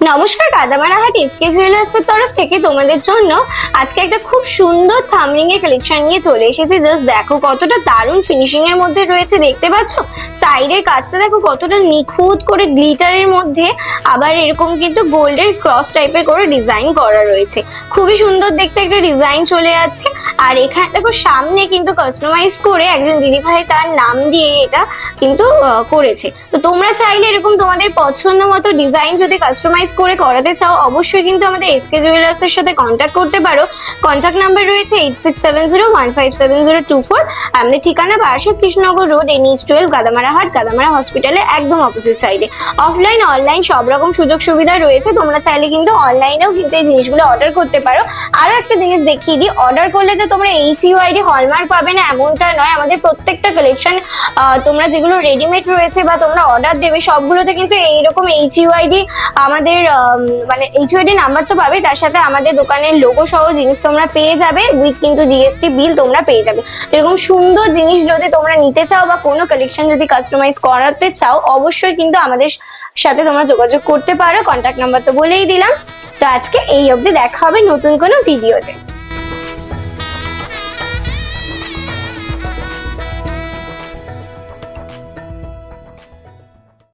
নমস্কার কাদামারাহাট এসকে জুয়েলার্সের তরফ থেকে তোমাদের জন্য আজকে একটা খুব সুন্দর থামরিং এর কালেকশন নিয়ে চলে এসেছি। জাস্ট দেখো কতটা দারুণ ফিনিশিং এর মধ্যে রয়েছে, দেখতে পাচ্ছ? সাইডের কাজটা দেখো কতটা নিখুঁত করে গ্লিটারের মধ্যে, আবার এরকম কিন্তু গোল্ডের ক্রস টাইপের করে ডিজাইন করা রয়েছে। খুবই সুন্দর দেখতে একটা ডিজাইন চলে যাচ্ছে। আর এখানে দেখো সামনে কিন্তু কাস্টমাইজ করে একজন দিদিভাই তার নাম দিয়ে এটা কিন্তু করেছে। তো তোমরা চাইলে এরকম তোমাদের পছন্দ মতো ডিজাইন যদি কাস্টমাইজ করে করাতে চাও অবশ্যই কিন্তু আমাদের এসকে জুয়েলার্স এর সাথে কন্ট্যাক্ট করতে পারো। কন্ট্যাক্ট নাম্বার রয়েছে eight six seven zero one five seven zero two four আমাদের ঠিকানা Barasat Krishnanagar road NH twelve গাদামারা হাট গাদামারা হসপিটালে একদম অপোজিট সাইডে অফলাইন অনলাইন সব রকম সুযোগ সুবিধা রয়েছে তোমরা চাইলে কিন্তু অনলাইনেও কিন্তু এই জিনিসগুলো অর্ডার করতে পারো। আরও একটা জিনিস দেখিয়ে দিই অর্ডার করলে যে তোমরা এইচ ইউআইডি হলমার্ক পাবে না এমনটা নয়। আমাদের প্রত্যেকটা কালেকশন তোমরা যেগুলো রেডিমেড রয়েছে বা তোমরা অর্ডার দেবে সবগুলোতে কিন্তু এইরকম এইচ ইউআইডি আমাদের আম, মানে এইচওডি নাম্বার তো পাবে, তার সাথে আমাদের দোকানের লোগো সহ জিনিস তোমরা পেয়ে যাবে উইথ কিন্তু জিএসটি বিল তোমরা পেয়ে যাবে। এরকম সুন্দর জিনিস যদি তোমরা নিতে চাও বা কোনো কালেকশন যদি কাস্টমাইজ করাতে চাও, অবশ্যই কিন্তু আমাদের সাথে তোমরা যোগাযোগ করতে পারো। কন্ট্যাক্ট নাম্বার তো বলেই দিলাম। তো আজকে এই অবধি দেখা হবে নতুন কোনো ভিডিওতে